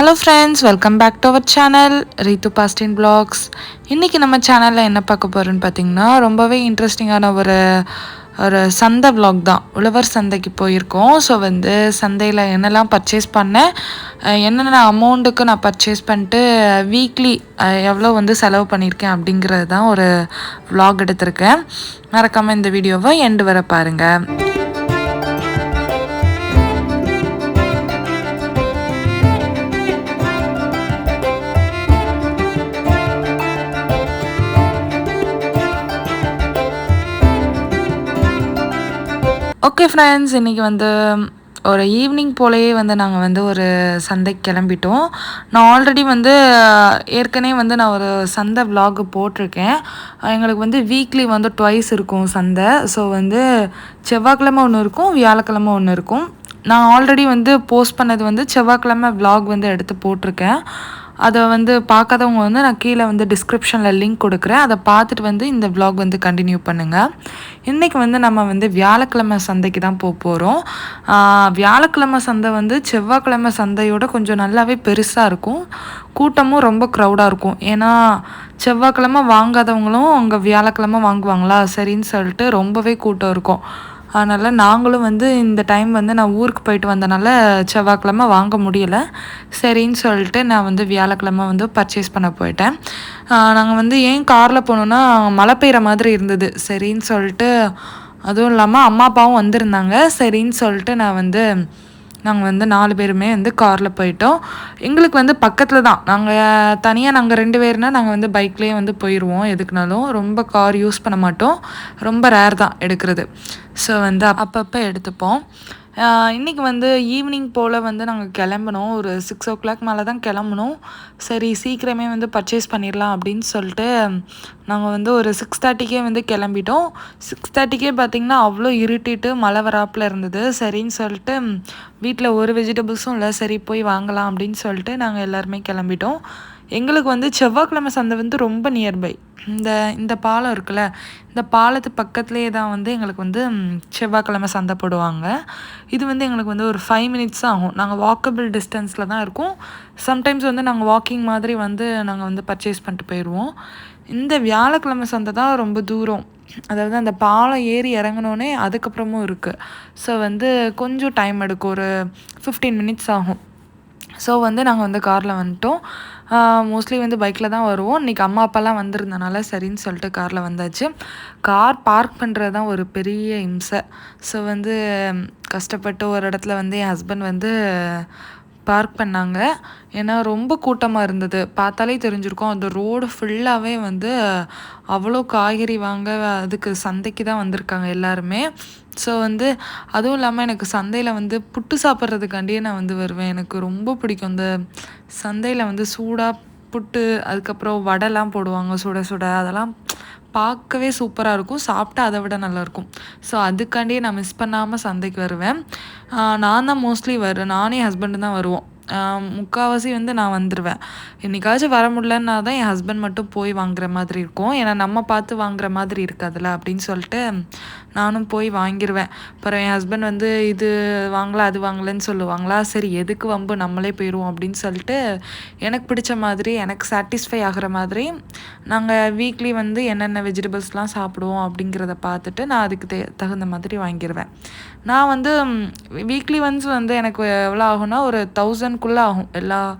Hello friends welcome back to our channel Reethu Bastin's blogs இன்றைக்கி நம்ம சேனலில் என்ன பார்க்க போகிறோன்னு பார்த்தீங்கன்னா ரொம்பவே இன்ட்ரெஸ்டிங்கான ஒரு ஒரு சந்தை vlog தான். உழவர் சந்தைக்கு போயிருக்கோம். ஸோ வந்து சந்தையில் என்னெல்லாம் பர்ச்சேஸ் பண்ணேன் என்னென்ன அமௌண்ட்டுக்கு நான் பர்ச்சேஸ் பண்ணிட்டு வீக்லி எவ்வளோ வந்து செலவு பண்ணியிருக்கேன் அப்படிங்கிறது தான் ஒரு வ்ளாக் எடுத்திருக்கேன். மறக்காமல் இந்த வீடியோவை எண்டு வர பாருங்கள் ஓகே ஃப்ரெண்ட்ஸ் இன்றைக்கி வந்து ஒரு ஈவினிங் போலேயே வந்து நாங்கள் வந்து ஒரு சந்தைக்கு கிளம்பிட்டோம். நான் ஆல்ரெடி வந்து ஏற்கனவே வந்து நான் ஒரு சந்தை விலாக் போட்டிருக்கேன். எங்களுக்கு வந்து வீக்லி வந்து ட்வைஸ் இருக்கும் சந்தை. ஸோ வந்து செவ்வாய்க்கிழமை ஒன்று இருக்கும் வியாழக்கிழமை ஒன்று இருக்கும். நான் ஆல்ரெடி வந்து போஸ்ட் பண்ணது வந்து செவ்வாய்க்கிழமை விலாக் வந்து எடுத்து போட்டிருக்கேன். அதை வந்து பார்க்காதவங்க வந்து நான் கீழே வந்து டிஸ்கிரிப்ஷனில் லிங்க் கொடுக்குறேன். அதை பார்த்துட்டு வந்து இந்த vlog வந்து கண்டினியூ பண்ணுங்கள் இன்றைக்கி வந்து நம்ம வந்து வியாழக்கிழமை சந்தைக்கு தான் போக போகிறோம் வியாழக்கிழமை சந்தை வந்து செவ்வாய்க்கிழமை சந்தையோட கொஞ்சம் நல்லாவே பெருசாக இருக்கும். கூட்டமும் ரொம்ப க்ரௌடாக இருக்கும். ஏன்னா செவ்வாய்க்கிழமை வாங்காதவங்களும் அங்கே வியாழக்கிழமை வாங்குவாங்களா? சரின்னு சொல்லிட்டு ரொம்பவே கூட்டம் இருக்கும். அதனால் நாங்களும் வந்து இந்த டைம் வந்து நான் ஊருக்கு போயிட்டு வந்தனால செவ்வாய்க்கிழமை வாங்க முடியலை. சரின்னு சொல்லிட்டு நான் வந்து வியாழக்கிழமை வந்து பர்ச்சேஸ் பண்ண போயிட்டேன். நாங்கள் வந்து ஏன் காரில் போனோன்னா மழை பெய்கிற மாதிரி இருந்தது. சரின்னு சொல்லிட்டு அதுவும் இல்லாமல் அம்மா அப்பாவும் வந்திருந்தாங்க. சரின்னு சொல்லிட்டு நான் வந்து நாங்கள் வந்து நாலு பேருமே வந்து காரில் போயிட்டோம். எங்களுக்கு வந்து பக்கத்தில் தான். நாங்கள் தனியாக நாங்கள் ரெண்டு பேர்னா நாங்கள் வந்து பைக்லேயே வந்து போயிடுவோம் எதுக்குனாலும் ரொம்ப கார் யூஸ் பண்ண மாட்டோம். ரொம்ப ரேர் தான் எடுக்கிறது. ஸோ வந்து அப்பப்போ எடுத்துப்போம். இன்றைக்கி இன்னைக்கு வந்து ஈவினிங் போல் வந்து நாங்கள் கிளம்பணும் ஒரு சிக்ஸ் ஓ கிளாக் மேலே தான் கிளம்பணும் சரி சீக்கிரமே வந்து பர்ச்சேஸ் பண்ணிடலாம் அப்படின்னு சொல்லிட்டு நாங்கள் வந்து ஒரு சிக்ஸ் தேர்ட்டிக்கே வந்து கிளம்பிட்டோம். சிக்ஸ் தேர்ட்டிக்கே பார்த்திங்கன்னா அவ்வளோ இருட்டிட்டு மழை வராப்பில் இருந்தது. சரின்னு சொல்லிட்டு வீட்டில் ஒரு வெஜிடபிள்ஸும் இல்லை சரி போய் வாங்கலாம் அப்படின்னு சொல்லிட்டு நாங்கள் எல்லாருமே கிளம்பிட்டோம். எங்களுக்கு வந்து செவ்வாய்க்கிழமை சந்தை வந்து ரொம்ப நியர்பை இந்த இந்த பாலம் இருக்குல்ல இந்த பாலத்து பக்கத்துலேயே தான் வந்து எங்களுக்கு வந்து செவ்வாய்க்கிழமை சந்தை போடுவாங்க. இது வந்து எங்களுக்கு வந்து ஒரு ஃபைவ் மினிட்ஸ் ஆகும். நாங்கள் வாக்கபிள் டிஸ்டன்ஸில் தான் இருக்கோம். சம்டைம்ஸ் வந்து நாங்கள் வாக்கிங் மாதிரி வந்து நாங்கள் வந்து பர்ச்சேஸ் பண்ணிட்டு போயிடுவோம் இந்த வியாழக்கிழமை சந்தை தான் ரொம்ப தூரம். அதாவது அந்த பாலம் ஏறி இறங்கினோடனே அதுக்கப்புறமும் இருக்குது ஸோ வந்து கொஞ்சம் டைம் எடுக்கும். ஒரு ஃபிஃப்டீன் மினிட்ஸ் ஆகும். ஸோ வந்து நாங்கள் வந்து காரில் வந்துட்டோம். மோஸ்ட்லி வந்து பைக்கில் தான் வருவோம். இன்றைக்கி அம்மா அப்பாலாம் வந்திருந்தனால சரின்னு சொல்லிட்டு காரில் வந்தாச்சு. கார் பார்க் பண்ணுறது தான் ஒரு பெரிய இம்சை. ஸோ வந்து கஷ்டப்பட்டு ஒரு இடத்துல வந்து என் ஹஸ்பண்ட் வந்து பார்க் பண்ணாங்க. ஏன்னா ரொம்ப கூட்டமாக இருந்தது. பார்த்தாலே தெரிஞ்சிருக்கும் அந்த ரோடு ஃபுல்லாகவே வந்து அவ்வளோ காய்கறி வாங்க அதுக்கு சந்தைக்கு தான் வந்திருக்காங்க எல்லாருமே. ஸோ வந்து அதுவும் இல்லாமல் எனக்கு சந்தையில் வந்து புட்டு சாப்பிட்றதுக்காண்டியே நான் வந்து வருவேன். எனக்கு ரொம்ப பிடிக்கும். இந்த சந்தையில் வந்து சூடாக புட்டு அதுக்கப்புறம் வடைலாம் போடுவாங்க சுட சுட. அதெல்லாம் பார்க்கவே சூப்பராக இருக்கும். சாப்பிட்டா அதை விட நல்லாயிருக்கும் ஸோ அதுக்காண்டியே நான் மிஸ் பண்ணாமல் சந்தைக்கு வருவேன். நான் தான் மோஸ்ட்லி வருவேன் நானே ஹஸ்பண்டு தான் வருவோம். முக்கால்வாசி வந்து நான் வந்துடுவேன் என்னைக்காச்சும் வர முடியலன்னா தான் என் ஹஸ்பண்ட் மட்டும் போய் வாங்குற மாதிரி இருக்கும். ஏன்னா நம்ம பார்த்து வாங்குற மாதிரி இருக்காதுல்ல அப்படின்னு சொல்லிட்டு நானும் போய் வாங்கிடுவேன் அப்புறம் என் ஹஸ்பண்ட் வந்து இது வாங்கலாம் அது வாங்கலன்னு சொல்லுவாங்களா? சரி எதுக்கு வம்பு? நம்மளே போயிடுவோம் அப்படின்னு சொல்லிட்டு எனக்கு பிடிச்ச மாதிரி எனக்கு சாட்டிஸ்ஃபை ஆகிற மாதிரி நாங்கள் வீக்லி வந்து என்னென்ன வெஜிடபிள்ஸ்லாம் சாப்பிடுவோம் அப்படிங்கிறத பார்த்துட்டு நான் அதுக்கு தே தகுந்த மாதிரி வாங்கிடுவேன் நான் வந்து வீக்லி ஒன்ஸ் வந்து எனக்கு எவ்வளோ ஆகும்னா ஒரு தௌசண்ட்குள்ளே ஆகும். எல்லா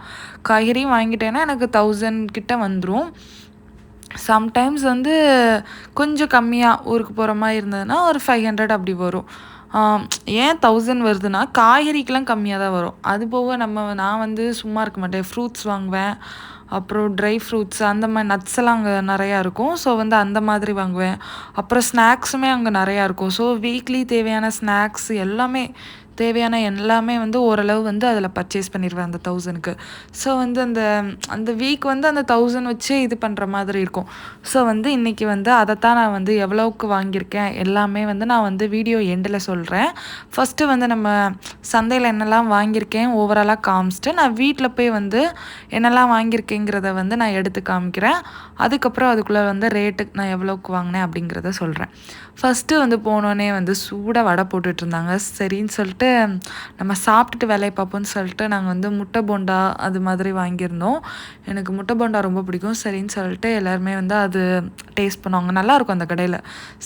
காய்கறியும் வாங்கிட்டேன்னா எனக்கு தௌசண்ட் கிட்ட வந்துடும் சம்டைம்ஸ் வந்து கொஞ்சம் கம்மியாக ஊருக்கு போகிற மாதிரி இருந்ததுன்னா ஒரு ஃபைவ் ஹண்ட்ரட் அப்படி வரும். ஏன் தௌசண்ட் வருதுன்னா காய்கறிக்கெலாம் கம்மியாக தான் வரும். அது போக நம்ம நான் வந்து சும்மா இருக்க மாட்டேன். ஃப்ரூட்ஸ் வாங்குவேன். அப்புறம் ட்ரை ஃப்ரூட்ஸ் அந்த மாதிரி நட்ஸ் எல்லாம் அங்கே நிறையா இருக்கும். ஸோ வந்து அந்த மாதிரி வாங்குவேன். அப்புறம் ஸ்நாக்ஸுமே அங்கே நிறையா இருக்கும். ஸோ வீக்லி தேவையான ஸ்நாக்ஸ் எல்லாமே தேவையான எல்லாமே வந்து ஓரளவு வந்து அதில் பர்ச்சேஸ் பண்ணிடுவேன் அந்த தௌசண்ட்க்கு ஸோ வந்து அந்த அந்த வீக் வந்து அந்த தௌசண்ட் வச்சு இது பண்ணுற மாதிரி இருக்கும். ஸோ வந்து இன்றைக்கி வந்து அதைத்தான் நான் வந்து எவ்வளோவுக்கு வாங்கியிருக்கேன் எல்லாமே வந்து நான் வந்து வீடியோ எண்டில் சொல்கிறேன் ஃபஸ்ட்டு வந்து நம்ம சந்தையில் என்னெல்லாம் வாங்கியிருக்கேன் ஓவராலாக காமிச்சிட்டு நான் வீட்டில் போய் வந்து என்னெல்லாம் வாங்கியிருக்கேங்கிறத வந்து நான் எடுத்து காமிக்கிறேன். அதுக்கப்புறம் அதுக்குள்ளே வந்து ரேட்டுக்கு நான் எவ்வளோக்கு வாங்கினேன் அப்படிங்கிறத சொல்கிறேன் ஃபஸ்ட்டு வந்து போனோடனே வந்து சூடாக வடை போட்டுட்ருந்தாங்க சரின்னு சொல்லிட்டு நம்ம சாப்பிட்டுட்டு வேலையை பார்ப்போம்னு சொல்லிட்டு நாங்கள் வந்து முட்டை போண்டா அது மாதிரி வாங்கியிருந்தோம். எனக்கு முட்டை போண்டா ரொம்ப பிடிக்கும். சரின்னு சொல்லிட்டு எல்லாருமே வந்து அது டேஸ்ட் பண்ணுவாங்க. நல்லாயிருக்கும் அந்த கடையில்.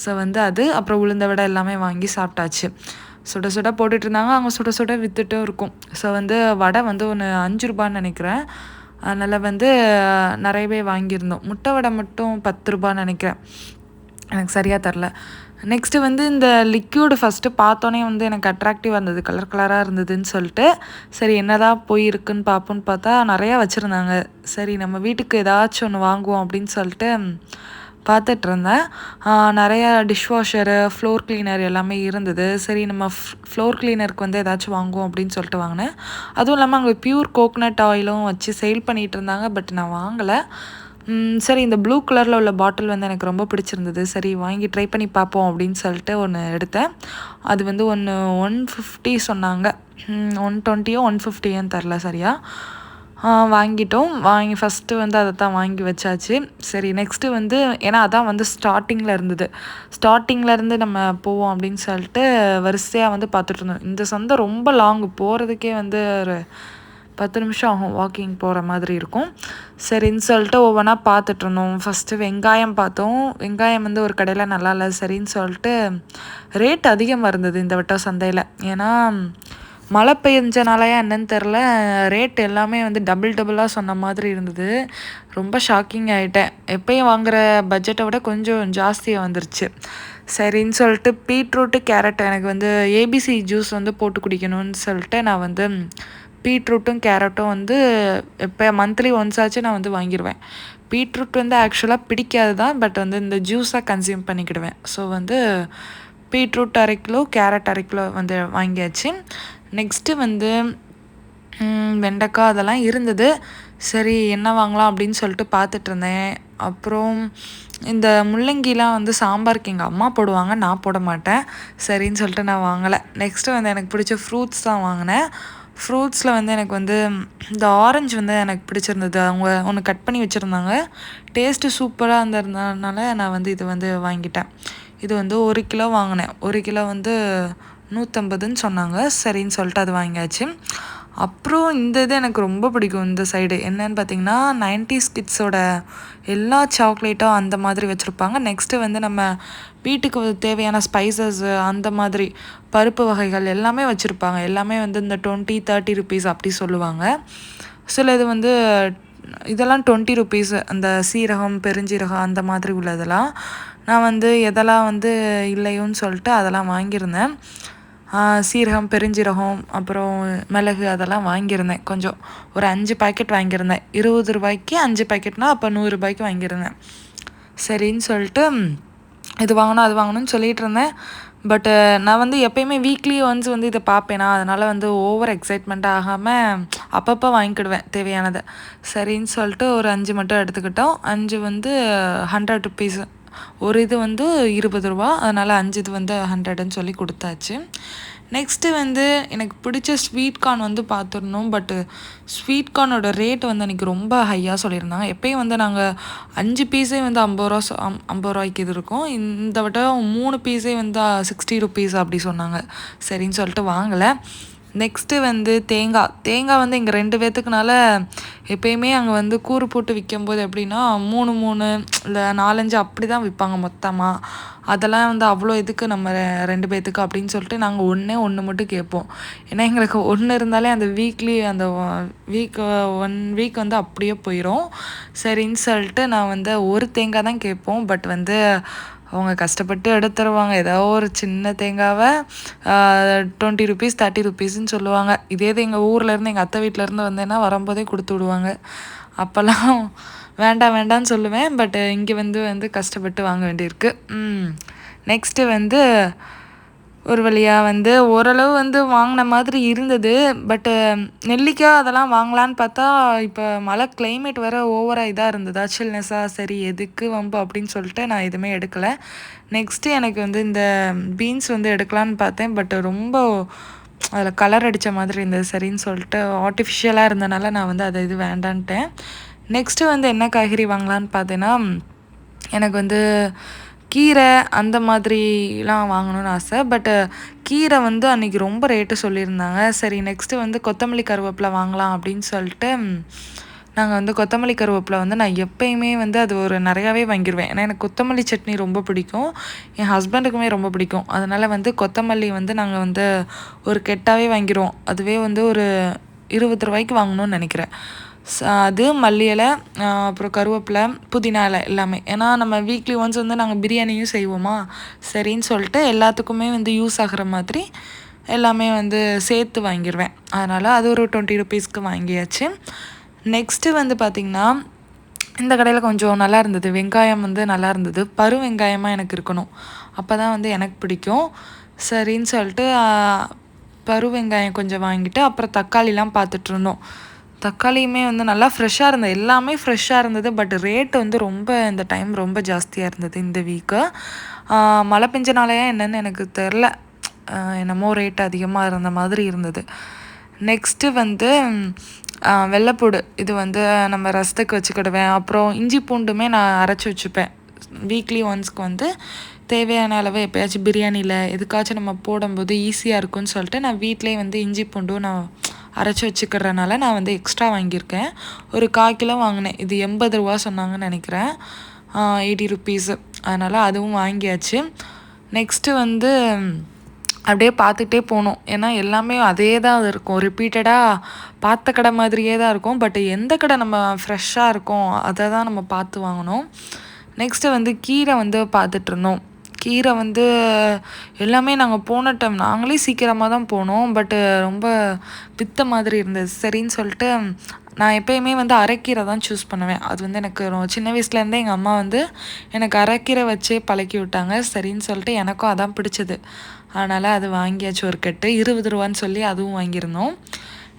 ஸோ வந்து அது அப்புறம் உளுந்த வடை எல்லாமே வாங்கி சாப்பிட்டாச்சு. சுட சுட போட்டுட்டு இருந்தாங்க. அவங்க சுட சுட விற்றுட்டும் இருக்கும். ஸோ வந்து வடை வந்து ஒன்று அஞ்சு ரூபான்னு நினைக்கிறேன். அதனால் வந்து நிறையவே வாங்கியிருந்தோம். முட்டை வடை மட்டும் பத்து ரூபான்னு நினைக்கிறேன். எனக்கு சரியாக தரல. நெக்ஸ்ட்டு வந்து இந்த லிக்யூடு ஃபஸ்ட்டு பார்த்தோன்னே வந்து எனக்கு அட்ராக்டிவாக இருந்தது கலர் கலராக இருந்ததுன்னு சொல்லிட்டு சரி என்னதான் போய் இருக்குன்னு பார்ப்போன்னு பார்த்தா நிறையா வச்சுருந்தாங்க. சரி நம்ம வீட்டுக்கு ஏதாச்சும் ஒன்று வாங்குவோம் அப்படின்னு சொல்லிட்டு பார்த்துட்டு இருந்தேன். நிறையா டிஷ் வாஷரு ஃப்ளோர் கிளீனர் எல்லாமே இருந்தது. சரி நம்ம ஃப்ளோர் கிளீனருக்கு வந்து ஏதாச்சும் வாங்குவோம் அப்படின்னு சொல்லிட்டு வாங்கினேன். அதுவும் இல்லாமல் அங்கே பியூர் கோக்னட் ஆயிலும் வச்சு சேல் பண்ணிகிட்டு இருந்தாங்க பட் நான் வாங்கலை. சரி இந்த ப்ளூ கலரில் உள்ள பாட்டில் வந்து எனக்கு ரொம்ப பிடிச்சிருந்தது. சரி வாங்கி ட்ரை பண்ணி பார்ப்போம் அப்படின்னு சொல்லிட்டு ஒன்று எடுத்தேன். அது வந்து ஒன்று ஒன் ஃபிஃப்டி சொன்னாங்க. ஒன் டுவெண்ட்டியோ ஒன் ஃபிஃப்டியோன்னு தரல சரியா? வாங்கிட்டோம். வாங்கி ஃபஸ்ட்டு வந்து அதை தான் வாங்கி வச்சாச்சு. சரி நெக்ஸ்ட்டு வந்து ஏன்னா அதான் வந்து ஸ்டார்டிங்கில் இருந்தது. ஸ்டார்டிங்லேருந்து நம்ம போவோம் அப்படின்னு சொல்லிட்டு வரிசையாக வந்து பார்த்துட்ருந்தோம் இந்த சந்தை ரொம்ப லாங் போகிறதுக்கே வந்து ஒரு பத்து நிமிஷம் ஆகும் வாக்கிங் போகிற மாதிரி இருக்கும். சரின்னு சொல்லிட்டு ஒவ்வொன்றா பார்த்துட்டு இருந்தோம் ஃபஸ்ட்டு வெங்காயம் பார்த்தோம். வெங்காயம் வந்து ஒரு கடையில் நல்லா இல்லை. சரின்னு சொல்லிட்டு ரேட் அதிகமாக இருந்தது இந்த வட்டம் சந்தையில். ஏன்னா மழை பெஞ்சனாலயா என்னன்னு தெரில ரேட் எல்லாமே வந்து டபுள் டபுளாக சொன்ன மாதிரி இருந்தது. ரொம்ப ஷாக்கிங் ஆகிட்டேன் எப்பயும் வாங்குகிற பட்ஜெட்டை விட கொஞ்சம் ஜாஸ்தியாக வந்துருச்சு. சரின்னு சொல்லிட்டு பீட்ரூட்டு கேரட் எனக்கு வந்து ஏபிசி ஜூஸ் வந்து போட்டு குடிக்கணும்னு சொல்லிட்டு நான் வந்து பீட்ரூட்டும் கேரட்டும் வந்து இப்போ மந்த்லி ஒன்ஸ் ஆச்சு நான் வந்து வாங்கிடுவேன் பீட்ரூட் வந்து ஆக்சுவலாக பிடிக்காது தான் பட் வந்து இந்த ஜூஸாக கன்சியூம் பண்ணிக்கிடுவேன். ஸோ வந்து பீட்ரூட் அரை கிலோ கேரட் அரை கிலோ வந்து வாங்கியாச்சு. நெக்ஸ்ட்டு வந்து வெண்டைக்காய் அதெல்லாம் இருந்தது. சரி என்ன வாங்கலாம் அப்படின்னு சொல்லிட்டு பார்த்துட்டு இருந்தேன் அப்புறம் இந்த முள்ளங்கிலாம் வந்து சாம்பாருக்கு எங்கள் அம்மா போடுவாங்க நான் போட மாட்டேன். சரின்னு சொல்லிட்டு நான் வாங்கலை. நெக்ஸ்ட்டு வந்து எனக்கு பிடிச்ச ஃப்ரூட்ஸ் தான் வாங்கினேன். ஃப்ரூட்ஸில் வந்து எனக்கு வந்து இந்த ஆரஞ்சு வந்து எனக்கு பிடிச்சிருந்தது. அவங்க ஒன்று கட் பண்ணி வச்சுருந்தாங்க. டேஸ்ட்டு சூப்பராக இருந்ததுனால நான் வந்து இது வந்து வாங்கிட்டேன். இது வந்து ஒரு கிலோ வாங்கினேன். ஒரு கிலோ வந்து நூற்றம்பதுன்னு சொன்னாங்க. சரின்னு சொல்லிட்டு அது வாங்கியாச்சு. அப்புறம் இந்த இது எனக்கு ரொம்ப பிடிக்கும் இந்த சைடு என்னன்னு பார்த்தீங்கன்னா நைன்டிஸ் கிட்ஸோட எல்லா சாக்லேட்டும் அந்த மாதிரி வச்சுருப்பாங்க. நெக்ஸ்ட்டு வந்து நம்ம வீட்டுக்கு தேவையான ஸ்பைசஸ் அந்த மாதிரி பருப்பு வகைகள் எல்லாமே வச்சுருப்பாங்க. எல்லாமே வந்து இந்த டுவெண்ட்டி தேர்ட்டி ருபீஸ் அப்படி சொல்லுவாங்க. சில இது வந்து இதெல்லாம் டுவெண்ட்டி ருபீஸ் அந்த சீரகம் பெருஞ்சீரகம் அந்த மாதிரி உள்ளதெல்லாம். நான் வந்து எதெல்லாம் வந்து இல்லையோன்னு சொல்லிட்டு அதெல்லாம் வாங்கியிருந்தேன். சீரகம் பெருஞ்சீரகம் அப்புறம் மிளகு அதெல்லாம் வாங்கியிருந்தேன். கொஞ்சம் ஒரு அஞ்சு பாக்கெட் வாங்கியிருந்தேன். இருபது ரூபாய்க்கு அஞ்சு பாக்கெட்னால் அப்போ நூறுரூபாய்க்கு வாங்கியிருந்தேன். சரின்னு சொல்லிட்டு இது வாங்கணும் அது வாங்கணும்னு சொல்லிகிட்டு இருந்தேன். பட்டு uh, நான் வந்து எப்பயுமே வீக்லி ஒன்ஸ் வந்து இதை பார்ப்பேனா. அதனால் வந்து ஓவர் எக்ஸைட்மெண்ட் ஆகாமல் அப்பப்போ வாங்கிக்கிடுவேன் தேவையானதை. சரின்னு சொல்லிட்டு ஒரு அஞ்சு மட்டும் எடுத்துக்கிட்டோம். அஞ்சு வந்து ஹண்ட்ரட் ருப்பீஸ் ஒரு இது வந்து இருபது ரூபா. அதனால் அஞ்சு இது வந்து ஹண்ட்ரடுன்னு சொல்லி கொடுத்தாச்சு. நெக்ஸ்ட்டு வந்து எனக்கு பிடிச்ச ஸ்வீட் கார்ன் வந்து பார்த்துருந்தோம் பட்டு ஸ்வீட் கார்னோட ரேட் வந்து அன்றைக்கி ரொம்ப ஹையாக சொல்லியிருந்தாங்க. எப்பயும் வந்து நாங்கள் அஞ்சு பீஸே வந்து ஐம்பது ரூபா ஐம்பது ரூபாய்க்கு இது இருக்கும். இந்த வட்டம் மூணு பீஸே வந்து சிக்ஸ்டி ருபீஸ் அப்படி சொன்னாங்க. சரின்னு சொல்லிட்டு வாங்கலை. நெக்ஸ்ட்டு வந்து தேங்காய் தேங்காய் வந்து இங்கே ரெண்டு பேர்த்துக்குனால எப்பயுமே அங்கே வந்து கூறு போட்டு விற்கும்போது எப்படின்னா மூணு மூணு இல்லை நாலஞ்சு அப்படி தான் விற்பாங்க மொத்தமாக அதெல்லாம் வந்து அவ்வளோ இதுக்கு நம்ம ரெண்டு பேர்த்துக்கு அப்படின்னு சொல்லிட்டு நாங்கள் ஒன்றே ஒன்று மட்டும் கேட்போம். ஏன்னா எங்களுக்கு ஒன்று இருந்தாலே அந்த வீக்லி அந்த வீக் ஒன் வீக் வந்து அப்படியே போயிடும் சரின்னு சொல்லிட்டு நான் வந்து ஒரு தேங்காய் தான் கேட்போம். பட் வந்து அவங்க கஷ்டப்பட்டு எடுத்துருவாங்க. ஏதோ ஒரு சின்ன தேங்காவை டுவெண்ட்டி ருபீஸ் தேர்ட்டி ருபீஸ்ன்னு சொல்லுவாங்க. இதே இது எங்கள் ஊர்லேருந்து எங்கள் அத்தை வீட்டிலேருந்து வந்தேன்னா வரும்போதே கொடுத்து விடுவாங்க. அப்போல்லாம் வேண்டாம் வேண்டாம்னு சொல்லுவேன். பட் இங்கே வந்து வந்து கஷ்டப்பட்டு வாங்க வேண்டியிருக்கு. நெக்ஸ்ட்டு வந்து ஒரு வழியாக வந்து ஓரளவு வந்து வாங்கின மாதிரி இருந்தது. பட்டு நெல்லிக்காய் அதெல்லாம் வாங்கலான்னு பார்த்தா இப்போ மழை கிளைமேட் வேறு ஓவராக இதாக இருந்ததா. சில்னஸாக சரி எதுக்கு வம்பு அப்படின்னு சொல்லிட்டு நான் எதுவுமே எடுக்கலை. நெக்ஸ்ட்டு எனக்கு வந்து இந்த பீன்ஸ் வந்து எடுக்கலான்னு பார்த்தேன். பட் ரொம்ப அதில் கலர் அடித்த மாதிரி இருந்தது. சரின்னு சொல்லிட்டு ஆர்டிஃபிஷியலாக இருந்தனால நான் வந்து அதை இது வேண்டான்ட்டேன். நெக்ஸ்ட்டு வந்து என்ன காய்கறி வாங்கலான்னு பார்த்தேன்னா எனக்கு வந்து கீரை அந்த மாதிரிலாம் வாங்கணும்னு ஆசை. பட்டு கீரை வந்து அன்றைக்கி ரொம்ப ரேட்டு சொல்லியிருந்தாங்க. சரி நெக்ஸ்ட்டு வந்து கொத்தமல்லி கருவேப்பிலை வாங்கலாம் அப்படின்னு சொல்லிட்டு நாங்கள் வந்து கொத்தமல்லி கருவேப்பிலை வந்து நான் எப்பயுமே வந்து அது ஒரு நிறையாவே வாங்கிடுவேன் ஏன்னா எனக்கு கொத்தமல்லி சட்னி ரொம்ப பிடிக்கும். என் ஹஸ்பண்டுக்குமே ரொம்ப பிடிக்கும். அதனால் வந்து கொத்தமல்லி வந்து நாங்கள் வந்து ஒரு கெட்டாகவே வாங்கிடுவோம் அதுவே வந்து ஒரு இருபது ரூபாய்க்கு வாங்கணும்னு நினைக்கிறேன். அது மல்லி இலை அப்புறம் கருவேப்பிலை புதினா இலை எல்லாமே. ஏன்னா நம்ம வீக்லி ஒன்ஸ் வந்து நாங்கள் பிரியாணியும் செய்வோமா? சரின்னு சொல்லிட்டு எல்லாத்துக்குமே வந்து யூஸ் ஆகிற மாதிரி எல்லாமே வந்து சேர்த்து வாங்கிடுவேன் அதனால் அது ஒரு டுவெண்ட்டி ருபீஸ்க்கு வாங்கியாச்சு. நெக்ஸ்ட்டு வந்து பார்த்திங்கன்னா இந்த கடையில் கொஞ்சம் நல்லா இருந்தது. வெங்காயம் வந்து நல்லா இருந்தது. பரு வெங்காயமாக எனக்கு இருக்கணும். அப்போ தான் வந்து எனக்கு பிடிக்கும். சரின்னு சொல்லிட்டு பரு வெங்காயம் கொஞ்சம் வாங்கிட்டு அப்புறம் தக்காளிலாம் பார்த்துட்ருந்தோம் தக்காளியுமே வந்து நல்லா ஃப்ரெஷ்ஷாக இருந்தது. எல்லாமே ஃப்ரெஷ்ஷாக இருந்தது. பட் ரேட்டு வந்து ரொம்ப இந்த டைம் ரொம்ப ஜாஸ்தியாக இருந்தது இந்த வீக்கு மழை பெஞ்சனாலேயே என்னென்னு எனக்கு தெரில என்னமோ ரேட் அதிகமாக இருந்த மாதிரி இருந்தது. நெக்ஸ்ட்டு வந்து வெள்ளைப்பூடு இது வந்து நம்ம ரசத்துக்கு வச்சுக்கிடுவேன். அப்புறம் இஞ்சி பூண்டுமே நான் அரைச்சி வச்சுப்பேன். வீக்லி ஒன்ஸ்க்கு வந்து தேவையான அளவு எப்போயாச்சும் பிரியாணியில் எதுக்காச்சும் நம்ம போடும்போது ஈஸியாக இருக்கும்னு சொல்லிட்டு நான் வீட்டிலே வந்து இஞ்சி பூண்டும் நான் அரைச்சி வச்சுக்கிறதுனால நான் வந்து எக்ஸ்ட்ரா வாங்கியிருக்கேன். ஒரு கால் கிலோ வாங்கினேன். இது எண்பது ரூபா சொன்னாங்கன்னு நினைக்கிறேன். எயிட்டி ருப்பீஸு அதனால் அதுவும் வாங்கியாச்சு. நெக்ஸ்ட்டு வந்து அப்படியே பார்த்துட்டே போகணும். ஏன்னா எல்லாமே அதே தான் இருக்கும் ரிப்பீட்டடாக பார்த்த கடை மாதிரியே தான் இருக்கும். பட் எந்த கடை நம்ம ஃப்ரெஷ்ஷாக இருக்கும் அதை தான் நம்ம பார்த்து வாங்கினோம் நெக்ஸ்ட்டு வந்து கீரை வந்து பார்த்துட்ருந்தோம் கீரை வந்து எல்லாமே நாங்கள் போன டைம் நாங்களே சீக்கிரமாக தான் போனோம். பட்டு ரொம்ப வித்த மாதிரி இருந்தது. சரின்னு சொல்லிட்டு நான் எப்பயுமே வந்து அரைக்கீரை தான் சூஸ் பண்ணுவேன். அது வந்து எனக்கு சின்ன வயசுலேருந்தே எங்கள் அம்மா வந்து எனக்கு அரைக்கீரை வச்சே பழக்கி விட்டாங்க. சரின்னு சொல்லிட்டு எனக்கும் அதான் பிடிச்சது. அதனால் அது வாங்கியாச்சு ஒரு கட்டு. இருபது ரூபான்னு சொல்லி அதுவும் வாங்கியிருந்தோம்.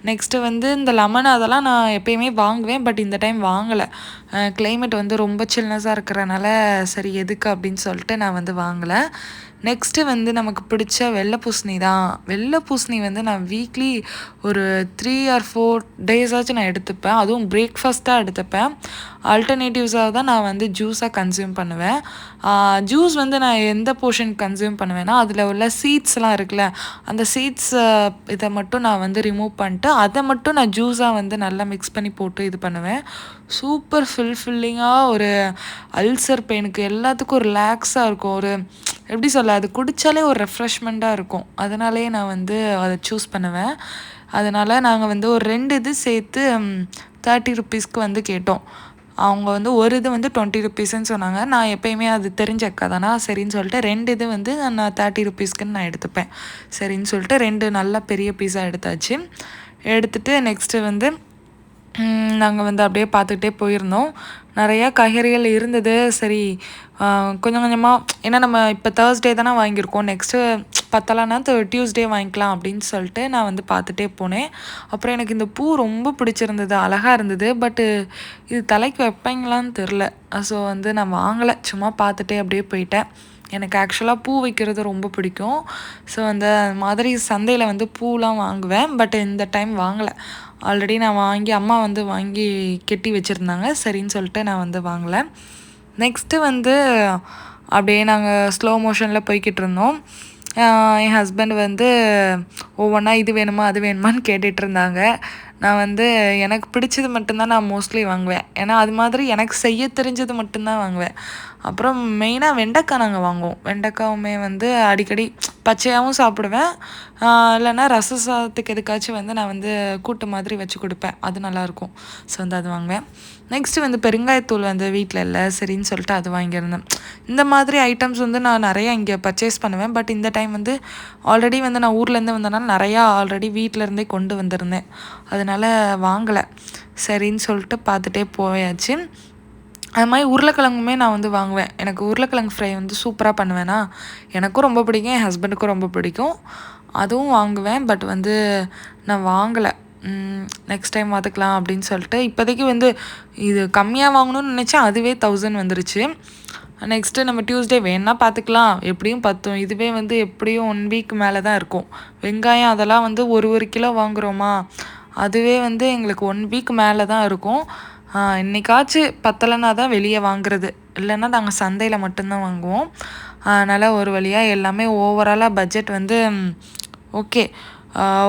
நெக்ஸ்ட்டு வந்து இந்த லெமன் அதெல்லாம் நான் எப்பயுமே வாங்குவேன் பட் இந்த டைம் வாங்கலை. கிளைமேட் வந்து ரொம்ப சில்னஸாக இருக்கிறனால சரி எதுக்கு அப்படின்னு சொல்லிட்டு நான் வந்து வாங்கலை. நெக்ஸ்ட்டு வந்து நமக்கு பிடிச்ச வெள்ளை பூசணி தான். வெள்ளை பூசணி வந்து நான் வீக்லி ஒரு த்ரீ ஆர் ஃபோர் டேஸாச்சும் நான் எடுத்துப்பேன். அதுவும் பிரேக்ஃபாஸ்ட்டாக எடுத்துப்பேன். ஆல்டர்னேட்டிவ்ஸாக தான் நான் வந்து ஜூஸாக கன்சியூம் பண்ணுவேன். ஜூஸ் வந்து நான் எந்த போர்ஷன் கன்சியூம் பண்ணுவேன்னா அதில் உள்ள சீட்ஸ்லாம் இருக்குல்ல அந்த சீட்ஸ் இதை மட்டும் நான் வந்து ரிமூவ் பண்ணிட்டு அதை மட்டும் நான் ஜூஸாக வந்து நல்லா மிக்ஸ் பண்ணி போட்டு இது பண்ணுவேன். சூப்பர் ஃபில்ஃபில்லிங்காக ஒரு அல்சர் பெயினுக்கு எல்லாத்துக்கும் ரிலாக்ஸாக இருக்கும். ஒரு எப்படி சொல்ல அது குடித்தாலே ஒரு ரெஃப்ரெஷ்மெண்ட்டாக இருக்கும். அதனாலேயே நான் வந்து அதை சூஸ் பண்ணுவேன். அதனால் நாங்கள் வந்து ஒரு ரெண்டு இது சேர்த்து தேர்ட்டி ருப்பீஸ்க்கு வந்து கேட்டோம். அவங்க வந்து ஒரு இது வந்து டுவெண்ட்டி ருபீஸ்ன்னு சொன்னாங்க. நான் எப்பயுமே அது தெரிஞ்ச அக்கா தானா? சரின்னு சொல்லிட்டு ரெண்டு இது வந்து நான் தேர்ட்டி ருப்பீஸ்க்குன்னு நான் எடுத்துப்பேன். சரின்னு சொல்லிட்டு ரெண்டு நல்ல பெரிய பீஸாக எடுத்தாச்சு. எடுத்துகிட்டு நெக்ஸ்ட்டு வந்து நாங்கள் வந்து அப்படியே பார்த்துக்கிட்டே போயிருந்தோம். நிறையா காய்கறிகள் இருந்தது. சரி கொஞ்சம் கொஞ்சமாக ஏன்னா நம்ம இப்போ தேர்ஸ்டே தானே வாங்கியிருக்கோம். நெக்ஸ்ட்டு பத்தலான்னா டியூஸ்டே வாங்கிக்கலாம் அப்படின்னு சொல்லிட்டு நான் வந்து பார்த்துட்டே போனேன். அப்புறம் எனக்கு இந்த பூ ரொம்ப பிடிச்சிருந்தது அழகாக இருந்தது. பட்டு இது தலைக்கு வைப்பீங்களான்னு தெரில. ஸோ வந்து நான் வாங்கலை. சும்மா பார்த்துட்டே அப்படியே போயிட்டேன். எனக்கு ஆக்சுவலாக பூ வைக்கிறது ரொம்ப பிடிக்கும். ஸோ அந்த மாதிரி சந்தையில் வந்து பூலாம் வாங்குவேன். பட் இந்த டைம் வாங்கலை. ஆல்ரெடி நான் வாங்கி அம்மா வந்து வாங்கி கெட்டி வச்சுருந்தாங்க. சரின்னு சொல்லிட்டு நான் வந்து வாங்கலை. நெக்ஸ்ட்டு வந்து அப்படியே நாங்கள் ஸ்லோ மோஷனில் போய்கிட்டு இருந்தோம். என் ஹஸ்பண்ட் வந்து ஒவ்வொன்றா இது வேணுமா அது வேணுமான்னு கேட்டுட்டு இருந்தாங்க. நான் வந்து எனக்கு பிடிச்சது மட்டும்தான் நான் மோஸ்ட்லி வாங்குவேன். ஏன்னா அது மாதிரி எனக்கு செய்ய தெரிஞ்சது மட்டும்தான் வாங்குவேன். அப்புறம் மெயினாக வெண்டைக்காய் நாங்கள் வாங்குவோம். வெண்டைக்காவுமே வந்து அடிக்கடி பச்சையாகவும் சாப்பிடுவேன். இல்லைன்னா ரச சாதத்துக்கு எதுக்காச்சும் வந்து நான் வந்து கூட்டு மாதிரி வச்சு கொடுப்பேன். அது நல்லாயிருக்கும் ஸோ வந்து அது வாங்குவேன். நெக்ஸ்ட்டு வந்து பெருங்காயத்தூள் வந்து வீட்டில் இல்லை. சரின்னு சொல்லிட்டு அது வாங்கியிருந்தேன். இந்த மாதிரி ஐட்டம்ஸ் வந்து நான் நிறையா இங்கே பர்ச்சேஸ் பண்ணுவேன். பட் இந்த டைம் வந்து ஆல்ரெடி வந்து நான் ஊர்லேருந்து வந்தனால நிறையா ஆல்ரெடி வீட்டிலேருந்தே கொண்டு வந்திருந்தேன். அதனால் வாங்கலை. சரின்னு சொல்லிட்டு பார்த்துட்டே போயாச்சு. அது மாதிரி உருளைக்கிழங்குமே நான் வந்து வாங்குவேன். எனக்கு உருளைக்கிழங்கு ஃப்ரை வந்து சூப்பராக பண்ணுவேன்னா எனக்கும் ரொம்ப பிடிக்கும் என் ஹஸ்பண்டுக்கும் ரொம்ப பிடிக்கும். அதுவும் வாங்குவேன் பட் வந்து நான் வாங்கலை. நெக்ஸ்ட் டைம் பார்த்துக்கலாம் அப்படின்னு சொல்லிட்டு இப்போதைக்கு வந்து இது கம்மியாக வாங்கணும்னு நினச்சேன் அதுவே தௌசண்ட் வந்துருச்சு. நெக்ஸ்ட்டு நம்ம டியூஸ்டே வேணால் பார்த்துக்கலாம் எப்படியும் பத்தும். இதுவே வந்து எப்படியும் ஒன் வீக் மேலே தான் இருக்கும். வெங்காயம் அதெல்லாம் வந்து ஒரு ஒரு கிலோ வாங்குகிறோமா அதுவே வந்து எங்களுக்கு ஒன் வீக் மேலே தான் இருக்கும். இன்றைக்காச்சும் பத்தலைன்னா தான் வெளியே வாங்குறது. இல்லைன்னா நாங்கள் சந்தையில் மட்டும்தான் வாங்குவோம். அதனால் ஒரு வழியாக எல்லாமே ஓவராலாக பட்ஜெட் வந்து ஓகே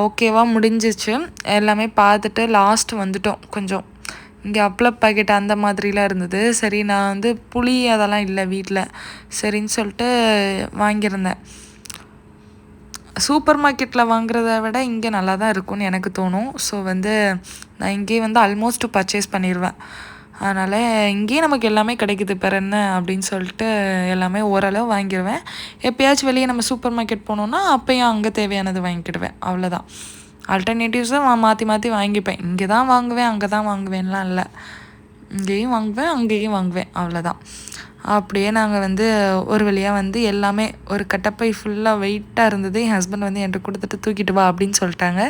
ஓகேவாக முடிஞ்சிச்சு. எல்லாமே பார்த்துட்டு லாஸ்ட் வந்துட்டோம் கொஞ்சம். இங்கே அப்ளப் பாக்கெட் அந்த மாதிரிலாம் இருந்தது. சரி நான் வந்து புளி அதெல்லாம் இல்லை வீட்டில் சரின்னு சொல்லிட்டு வாங்கியிருந்தேன். சூப்பர் மார்க்கெட்டில் வாங்குறத விட இங்கே நல்லா தான் இருக்கும்னு எனக்கு தோணும். ஸோ வந்து நான் இங்கேயே வந்து ஆல்மோஸ்ட் பர்ச்சேஸ் பண்ணிடுவேன் அதனால் இங்கேயே நமக்கு எல்லாமே கிடைக்குது. பிறன்னு என்ன அப்படின்னு சொல்லிட்டு எல்லாமே ஓரளவு வாங்கிடுவேன் எப்போயாச்சும் வெளியே நம்ம சூப்பர் மார்க்கெட் போனோன்னா அப்போயும் அங்கே தேவையானது வாங்கிக்கிடுவேன். அவ்வளோதான் ஆல்டர்னேட்டிவ்ஸும் மாற்றி மாற்றி வாங்கிப்பேன். இங்கே தான் வாங்குவேன் அங்கே தான் வாங்குவேன்லாம் இல்லை. இங்கேயும் வாங்குவேன் அங்கேயும் வாங்குவேன். அவ்வளோதான் அப்படியே நாங்கள் வந்து ஒரு வழியாக வந்து எல்லாமே ஒரு கட்டப்பை ஃபுல்லாக வெயிட்டாக இருந்தது. என் ஹஸ்பண்ட் வந்து என்கிட்ட கொடுத்துட்டு தூக்கிட்டு வா அப்படின்னு சொல்லிட்டாங்க.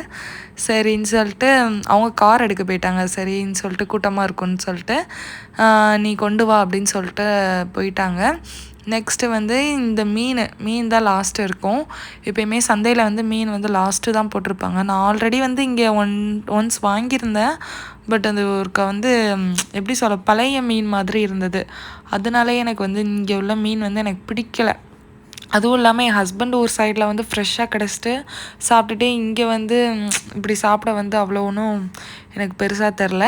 சரின்னு சொல்லிட்டு அவங்க கார் எடுக்க போயிட்டாங்க. சரின்னு சொல்லிட்டு கூட்டமாக இருக்கும்னு சொல்லிட்டு நீ கொண்டு வா அப்படின்னு சொல்லிட்டு போயிட்டாங்க. நெக்ஸ்ட்டு வந்து இந்த மீன் மீன் தான் லாஸ்ட்டு இருக்கும். எப்பயுமே சந்தையில் வந்து மீன் வந்து லாஸ்ட்டு தான் போட்டிருப்பாங்க. நான் ஆல்ரெடி வந்து இங்கே ஒன் ஒன்ஸ் வாங்கியிருந்தேன். பட் அது ஒருக்க வந்து எப்படி சொல்ல பழைய மீன் மாதிரி இருந்தது. அதனாலே எனக்கு வந்து இங்கே உள்ள மீன் வந்து எனக்கு பிடிக்கலை. அதுவும் இல்லாமல் என் ஹஸ்பண்ட் ஒரு சைடில் வந்து ஃப்ரெஷ்ஷாக கிடச்சிட்டு சாப்பிட்டுட்டு இங்கே வந்து இப்படி சாப்பிட வந்து அவ்வளோ ஒன்றும் எனக்கு பெருசாக தெரில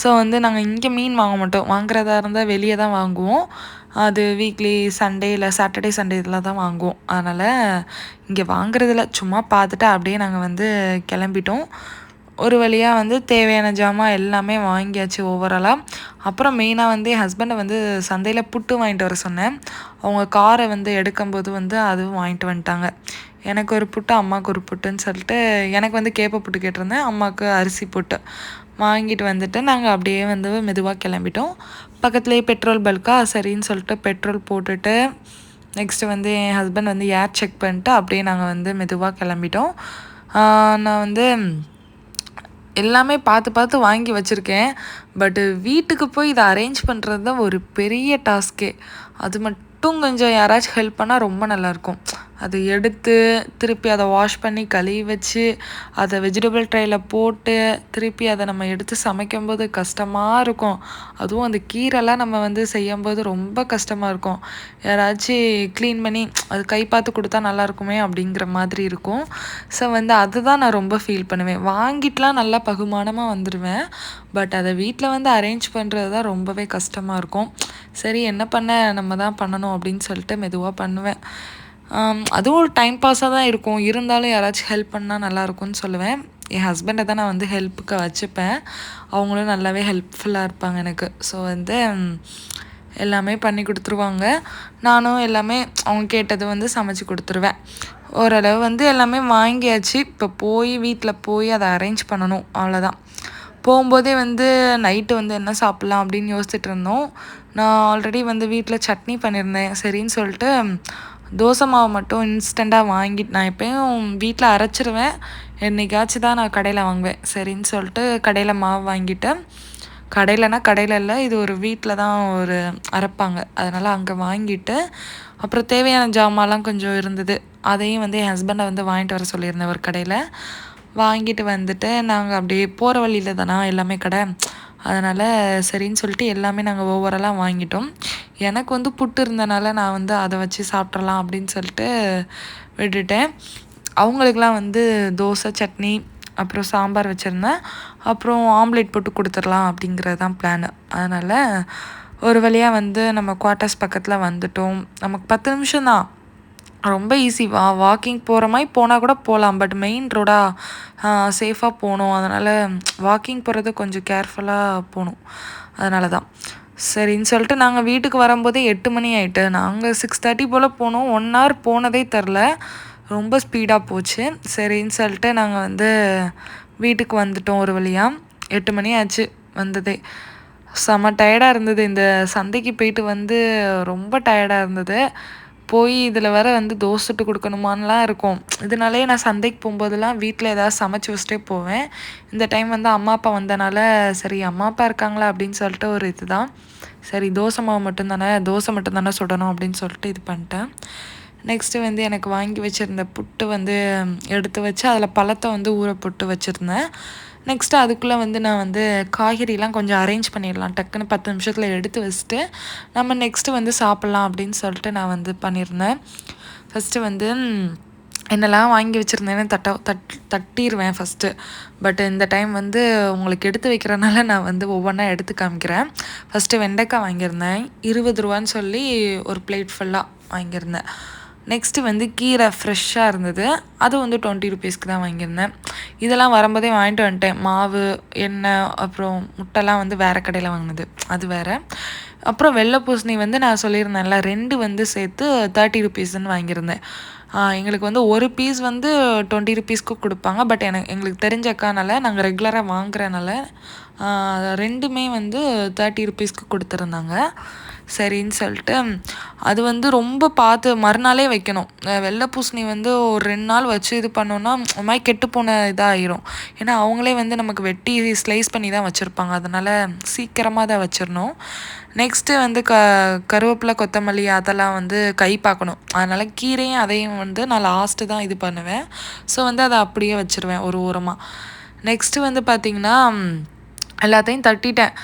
ஸோ வந்து நாங்கள் இங்கே மீன் வாங்க மாட்டோம். வாங்குறதா இருந்தால் வெளியே தான் வாங்குவோம். அது வீக்லி சண்டே இல்லை சாட்டர்டே சண்டே இதில் தான் வாங்குவோம். அதனால் இங்கே வாங்குறதில்ல. சும்மா பார்த்துட்டு அப்படியே நாங்கள் வந்து கிளம்பிட்டோம். ஒரு வழியாக வந்து தேவையான ஜாமான் எல்லாமே வாங்கியாச்சு ஓவராலாக அப்புறம் மெயினாக வந்து என் ஹஸ்பண்டை வந்து சந்தையில் புட்டு வாங்கிட்டு வர சொன்னேன். அவங்க காரை வந்து எடுக்கும்போது வந்து அதுவும் வாங்கிட்டு வந்துட்டாங்க. எனக்கு ஒரு புட்டு அம்மாவுக்கு ஒரு புட்டுன்னு சொல்லிட்டு எனக்கு வந்து கேப்ப புட்டு கேட்டிருந்தேன். அம்மாவுக்கு அரிசி புட்டு. வாங்கிட்டு வந்துட்டு நாங்கள் அப்படியே வந்து மெதுவாக கிளம்பிட்டோம். பக்கத்துலேயே பெட்ரோல் பல்கா சரின்னு சொல்லிட்டு பெட்ரோல் போட்டுட்டு நெக்ஸ்ட்டு வந்து என் ஹஸ்பண்ட் வந்து ஏர் செக் பண்ணிட்டு அப்படியே நாங்கள் வந்து மெதுவாக கிளம்பிட்டோம். நான் வந்து எல்லாமே பார்த்து பார்த்து வாங்கி வச்சுருக்கேன். பட்டு வீட்டுக்கு போய் இதை அரேஞ்ச் பண்ணுறது தான் ஒரு பெரிய டாஸ்க்கே அது மட்டும் கொஞ்சம் யாராச்சும் ஹெல்ப் பண்ணால் ரொம்ப நல்லாயிருக்கும் அதை எடுத்து திருப்பி அதை வாஷ் பண்ணி கழுவி வச்சு அதை வெஜிடபிள் ட்ரையில் போட்டு திருப்பி அதை நம்ம எடுத்து சமைக்கும்போது கஷ்டமாக இருக்கும். அதுவும் அந்த கீரைலாம் நம்ம வந்து செய்யும்போது ரொம்ப கஷ்டமாக இருக்கும். யாராச்சும் க்ளீன் பண்ணி அது கை பார்த்து கொடுத்தா நல்லா இருக்குமே அப்படிங்கிற மாதிரி இருக்கும். ஸோ வந்து அதுதான் நான் ரொம்ப ஃபீல் பண்ணுவேன். வாங்கிட்டுலாம் நல்லா பகுமானமாக வந்துடுவேன் பட் அதை வீட்டில் வந்து அரேஞ்ச் பண்ணுறது தான் ரொம்பவே கஷ்டமாக இருக்கும். சரி என்ன பண்ண நம்ம தான் பண்ணணும் அப்படின்னு சொல்லிட்டு மெதுவாக பண்ணுவேன். Um, அதுவும் ஒரு டைம் பாஸாக தான் இருக்கும். இருந்தாலும் யாராச்சும் ஹெல்ப் பண்ணால் நல்லாயிருக்கும்னு சொல்லுவேன். என் ஹஸ்பண்டை தான் நான் வந்து ஹெல்ப்புக்கு வச்சுப்பேன். அவங்களும் நல்லாவே ஹெல்ப்ஃபுல்லாக இருப்பாங்க எனக்கு. ஸோ வந்து um, எல்லாமே பண்ணி கொடுத்துருவாங்க. நானும் எல்லாமே அவங்க கேட்டது வந்து சமைச்சு கொடுத்துருவேன். ஓரளவு வந்து எல்லாமே வாங்கியாச்சு. இப்போ போய் வீட்டில் போய் அதை அரேஞ்ச் பண்ணணும். அவ்வளோதான் போகும்போதே வந்து நைட்டு வந்து என்ன சாப்பிட்லாம் அப்படின்னு யோசிச்சுட்டு இருந்தோம். நான் ஆல்ரெடி வந்து வீட்டில் சட்னி பண்ணியிருந்தேன். சரின்னு சொல்லிட்டு தோசை மாவு மட்டும் இன்ஸ்டண்ட்டாக வாங்கிட்டு நான் எப்போயும் வீட்டில் அரைச்சிருவேன். என்றைக்காச்சும் தான் நான் கடையில் வாங்குவேன். சரின்னு சொல்லிட்டு கடையில் மாவு வாங்கிட்டு கடையிலனா கடையில் இல்லை இது ஒரு வீட்டில் தான் ஒரு அரைப்பாங்க. அதனால் அங்கே வாங்கிட்டு அப்புறம் தேவையான ஜாமான்லாம் கொஞ்சம் இருந்தது. அதையும் வந்து என் ஹஸ்பண்டை வந்து வாங்கிட்டு வர சொல்லியிருந்தேன் ஒரு கடையில். வாங்கிட்டு வந்துட்டு நாங்கள் அப்படியே போகிற வழியில் தானே எல்லாமே கடை. அதனால் சரின்னு சொல்லிட்டு எல்லாமே நாங்கள் ஓவரெல்லாம் வாங்கிட்டோம். எனக்கு வந்து புட்டு இருந்தனால நான் வந்து அதை வச்சு சாப்பிட்றலாம் அப்படின்னு சொல்லிட்டு விட்டுட்டேன். அவங்களுக்கெலாம் வந்து தோசை சட்னி அப்புறம் சாம்பார் வச்சுருந்தேன். அப்புறம் ஆம்லேட் போட்டு கொடுத்துடலாம் அப்படிங்கிறது தான் பிளான் அதனால் ஒரு வழியாக வந்து நம்ம குவார்ட்டர்ஸ் பக்கத்தில் வந்துட்டோம். நமக்கு பத்து நிமிஷம் தான் ரொம்ப ஈஸி வா. வாக்கிங் போகிற மாதிரி போனால் கூட போகலாம் பட் மெயின் ரோடாக சேஃபாக போகணும். அதனால் வாக்கிங் போகிறது கொஞ்சம் கேர்ஃபுல்லாக போகணும். அதனால தான் சரின்னு சொல்லிட்டு நாங்கள் வீட்டுக்கு வரும்போதே எட்டு மணி ஆகிட்டு நாங்கள் சிக்ஸ் தேர்ட்டி போல் போனோம். ஒன் ஹவர் போனதே தெரில. ரொம்ப ஸ்பீடாக போச்சு. சரின்னு சொல்லிட்டு நாங்கள் வந்து வீட்டுக்கு வந்துட்டோம் ஒரு வழியாக எட்டு மணி ஆச்சு வந்ததே. செம்ம டயர்டாக இருந்தது. இந்த சந்தைக்கு போயிட்டு வந்து ரொம்ப டயர்டாக இருந்தது. போய் இதில் வேற வந்து தோசை சுட்டு கொடுக்கணுமான்லாம் இருக்கும். இதனாலே நான் சந்தைக்கு போகும்போதெல்லாம் வீட்டில் ஏதாவது சமைச்சி வச்சுட்டே போவேன். இந்த டைம் வந்து அம்மா அப்பா வந்தனால சரி அம்மா அப்பா இருக்காங்களா அப்படின்னு சொல்லிட்டு ஒரு இதுதான். சரி தோசை மாவு மட்டும்தானே தோசை மட்டும்தானே சுடணும் அப்படின்னு சொல்லிட்டு இது பண்ணிட்டேன். நெக்ஸ்ட்டு வந்து எனக்கு வாங்கி வச்சுருந்த புட்டு வந்து எடுத்து வச்சு அதில் பழத்தை வந்து ஊற புட்டு வச்சுருந்தேன். நெக்ஸ்ட்டு அதுக்குள்ளே வந்து நான் வந்து காய்கறிலாம் கொஞ்சம் அரேஞ்ச் பண்ணிடலாம். டக்குன்னு பத்து நிமிஷத்தில் எடுத்து வச்சுட்டு நம்ம நெக்ஸ்ட்டு வந்து சாப்பிட்லாம் அப்படின்னு சொல்லிட்டு நான் வந்து பண்ணியிருந்தேன். ஃபஸ்ட்டு வந்து என்னெல்லாம் வாங்கி வச்சுருந்தேன்னு தட்ட தட் தட்டிடுவேன் ஃபஸ்ட்டு பட் இந்த டைம் வந்து உங்களுக்கு எடுத்து வைக்கிறனால நான் வந்து ஒவ்வொன்றா எடுத்து காமிக்கிறேன். ஃபஸ்ட்டு வெண்டைக்காய் வாங்கியிருந்தேன். இருபது ரூபான்னு சொல்லி ஒரு பிளேட் ஃபுல்லாக வாங்கியிருந்தேன். நெக்ஸ்ட்டு வந்து கீரை ஃப்ரெஷ்ஷாக இருந்தது. அது வந்து டுவெண்ட்டி ருபீஸ்க்கு தான் வாங்கியிருந்தேன். இதெல்லாம் வரும்போதே வாங்கிட்டு வந்துட்டேன். மாவு எண்ணெய் அப்புறம் முட்டைலாம் வந்து வேறு கடையில் வாங்கினது. அது வேறு. அப்புறம் வெள்ளை பூசணி வந்து நான் சொல்லியிருந்தேன்ல ரெண்டு வந்து சேர்த்து தேர்ட்டி ருபீஸ்ன்னு வாங்கியிருந்தேன். எங்களுக்கு வந்து ஒரு பீஸ் வந்து டுவெண்ட்டி ருபீஸ்க்கு கொடுப்பாங்க. பட் எனக்கு எங்களுக்கு தெரிஞ்ச அக்கானால நாங்கள் ரெகுலராக வாங்குறனால ரெண்டுமே வந்து தேர்ட்டி ருபீஸ்க்கு கொடுத்துருந்தாங்க. சரின்னு சொல்லிட்டு அது வந்து ரொம்ப பார்த்து மறுநாளே வைக்கணும். வெள்ளை பூசணி வந்து ஒரு ரெண்டு நாள் வச்சு இது பண்ணோன்னா ஒரு மாதிரி கெட்டுப்போன இதாக ஆயிரும் ஏன்னா அவங்களே வந்து நமக்கு வெட்டி ஸ்லைஸ் பண்ணி தான் வச்சுருப்பாங்க. அதனால் சீக்கிரமாக தான் வச்சிடணும் நெக்ஸ்ட்டு வந்து க கருவேப்பிலை கொத்தமல்லி அதெல்லாம் வந்து கை பார்க்கணும். அதனால் கீரையும் அதையும் வந்து நான் லாஸ்ட்டு தான் இது பண்ணுவேன். ஸோ வந்து அதை அப்படியே வச்சுருவேன் ஒரு ஓரமாக நெக்ஸ்ட்டு வந்து பார்த்திங்கன்னா எல்லாத்தையும் தட்டிட்டேன்.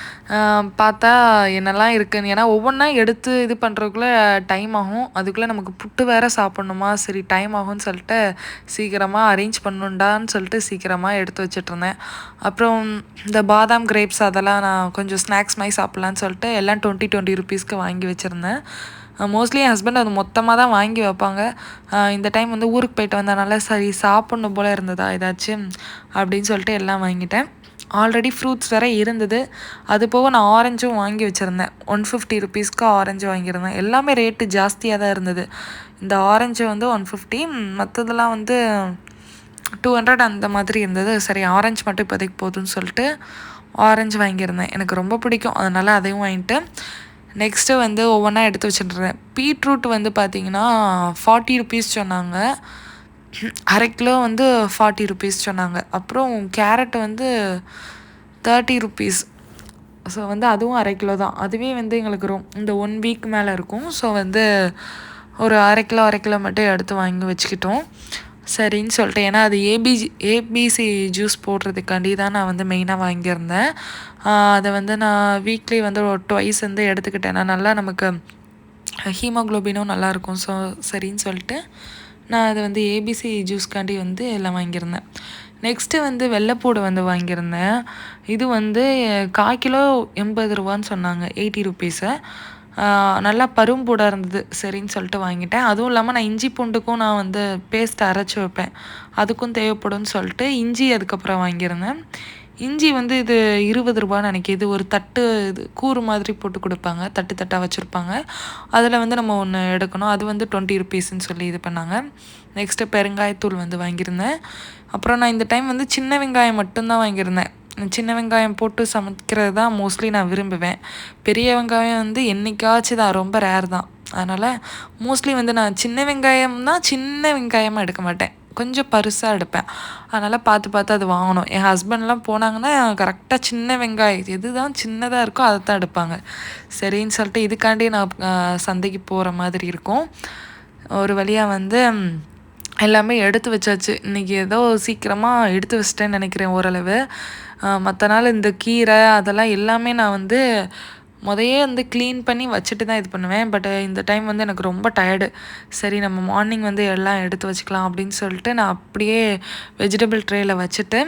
பார்த்தா என்னெல்லாம் இருக்குன்னு. ஏன்னா ஒவ்வொன்றா எடுத்து இது பண்ணுறதுக்குள்ளே டைம் ஆகும். அதுக்குள்ளே நமக்கு புட்டு வேறு சாப்பிட்ணுமா? சரி டைம் ஆகும்னு சொல்லிட்டு சீக்கிரமாக அரேஞ்ச் பண்ணுண்டான்னு சொல்லிட்டு சீக்கிரமாக எடுத்து வச்சிட்ருந்தேன் அப்புறம் இந்த பாதாம் கிரேப்ஸ் அதெல்லாம் நான் கொஞ்சம் ஸ்நாக்ஸ் மாதிரி சாப்பிட்லான்னு சொல்லிட்டு எல்லாம் டுவெண்ட்டி டுவெண்ட்டி ருபீஸ்க்கு வாங்கி வச்சுருந்தேன். மோஸ்ட்லி என் ஹஸ்பண்ட் அது மொத்தமாக தான் வாங்கி வைப்பாங்க. இந்த டைம் வந்து ஊருக்கு போயிட்டு வந்தனால சரி சாப்பிட்ணும் போல் இருந்ததா ஏதாச்சும் அப்படின்னு சொல்லிட்டு எல்லாம் வாங்கிட்டேன். ஆல்ரெடி ஃப்ரூட்ஸ் வேறு இருந்தது. அது போக நான் ஆரஞ்சும் வாங்கி வச்சுருந்தேன். ஒன் ஃபிஃப்டி ருபீஸ்க்கு ஆரஞ்சு வாங்கியிருந்தேன். எல்லாமே ரேட்டு ஜாஸ்தியாக தான் இருந்தது. இந்த ஆரஞ்சு வந்து ஒன் ஃபிஃப்டி மற்றதெல்லாம் வந்து டூ ஹண்ட்ரட் அந்த மாதிரி இருந்தது. சரி ஆரஞ்சு மட்டும் இப்போதைக்கு போதும்னு சொல்லிட்டு ஆரஞ்சு வாங்கியிருந்தேன். எனக்கு ரொம்ப பிடிக்கும். அதனால் அதையும் வாங்கிட்டு நெக்ஸ்ட்டு வந்து ஒவ்வொன்றா எடுத்து வச்சுட்டுறேன் பீட்ரூட் வந்து பார்த்திங்கன்னா ஃபார்ட்டி ருபீஸ் சொன்னாங்க. அரை கிலோ வந்து ஃபார்ட்டி ருபீஸ் சொன்னாங்க. அப்புறம் கேரட் வந்து தேர்ட்டி ருபீஸ் ஸோ வந்து அதுவும் அரை கிலோ தான். அதுவே வந்து எங்களுக்கு ரொம் இந்த ஒன் வீக் மேலே இருக்கும். ஸோ வந்து ஒரு அரை கிலோ அரை கிலோ மட்டும் எடுத்து வாங்கி வச்சுக்கிட்டோம். சரின்னு சொல்லிட்டு ஏன்னா அது ஏபிஜி ஏபிசி ஜூஸ் போடுறதுக்காண்டி தான் நான் வந்து மெயினாக வாங்கியிருந்தேன். அதை வந்து நான் வீக்லி வந்து ஒரு ட்வைஸ் வந்து எடுத்துக்கிட்டேன். நான் நல்லா நமக்கு ஹீமோக்ளோபினும் நல்லாயிருக்கும் ஸோ சரின்னு சொல்லிட்டு நான் அது வந்து ஏபிசி ஜூஸ்க்காண்டி வந்து எல்லாம் வாங்கியிருந்தேன். நெக்ஸ்ட்டு வந்து வெள்ளைப்பூடு வந்து வாங்கியிருந்தேன். இது வந்து கால் கிலோ எண்பது ரூபான்னு சொன்னாங்க எயிட்டி ருபீஸை. நல்லா பரும்பூடாக இருந்தது சரின்னு சொல்லிட்டு வாங்கிட்டேன். அதுவும் இல்லாமல் நான் இஞ்சி பூண்டுக்கும் நான் வந்து பேஸ்ட் அரைச்சி வைப்பேன். அதுக்கும் தேவைப்படும்னு சொல்லிட்டு இஞ்சி அதுக்கப்புறம் வாங்கியிருந்தேன். இஞ்சி வந்து இது இருபது ரூபான்னு நினைக்கிது ஒரு தட்டு இது கூறு மாதிரி போட்டு கொடுப்பாங்க. தட்டு தட்டாக வச்சுருப்பாங்க. அதில் வந்து நம்ம ஒன்று எடுக்கணும். அது வந்து டுவெண்ட்டி ருபீஸ்ன்னு சொல்லி இது பண்ணாங்க. நெக்ஸ்ட்டு பெருங்காயத்தூள் வந்து வாங்கியிருந்தேன். அப்புறம் நான் இந்த டைம் வந்து சின்ன வெங்காயம் மட்டும்தான் வாங்கியிருந்தேன். சின்ன வெங்காயம் போட்டு சமைக்கிறது தான் மோஸ்ட்லி நான் விரும்புவேன். பெரிய வெங்காயம் வந்து என்றைக்காச்சும் தான் ரொம்ப ரேர் தான். அதனால் மோஸ்ட்லி வந்து நான் சின்ன வெங்காயம் தான் சின்ன வெங்காயமாக எடுக்க மாட்டேன். கொஞ்சம் பருசாக எடுப்பேன். அதனால் பார்த்து பார்த்து அது வாங்கணும். என் ஹஸ்பண்ட்லாம் போனாங்கன்னா கரெக்டாக சின்ன வெங்காயம் எது தான் சின்னதாக இருக்கோ அதை தான் எடுப்பாங்க. சரின்னு சொல்லிட்டு இதுக்காண்டி நான் சந்தைக்கு போகிற மாதிரி இருக்கும். ஒரு வழியாக வந்து எல்லாமே எடுத்து வச்சாச்சு. இன்றைக்கி ஏதோ சீக்கிரமாக எடுத்து வச்சிட்டேன்னு நினைக்கிறேன் ஓரளவு. மற்ற நாள் இந்த கீரை அதெல்லாம் எல்லாமே நான் வந்து முதையே வந்து க்ளீன் பண்ணி வச்சுட்டு தான் இது பண்ணுவேன். பட் இந்த டைம் வந்து எனக்கு ரொம்ப டயர்டு சரி நம்ம மார்னிங் வந்து எல்லாம் எடுத்து வச்சுக்கலாம் அப்படின்னு சொல்லிட்டு நான் அப்படியே வெஜிடபிள் ட்ரேயில் வச்சுட்டு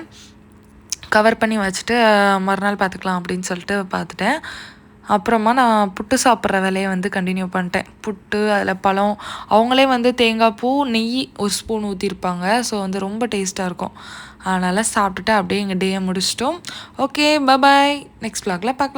கவர் பண்ணி வச்சுட்டு மறுநாள் பார்த்துக்கலாம் அப்படின்னு சொல்லிட்டு பார்த்துட்டேன். அப்புறமா நான் புட்டு சாப்பிட்ற வேலையை வந்து கண்டினியூ பண்ணிட்டேன். புட்டு அதில் பழம் அவங்களே வந்து தேங்காய் பூ நெய் ஒரு ஸ்பூன் ஊற்றிருப்பாங்க ஸோ வந்து ரொம்ப டேஸ்ட்டாக இருக்கும். அதனால் சாப்பிட்டுட்டு அப்படியே எங்கள் டேயை முடிச்சிட்டோம். ஓகே பபாய் நெக்ஸ்ட் ப்ளாகில் பார்க்கலாம்.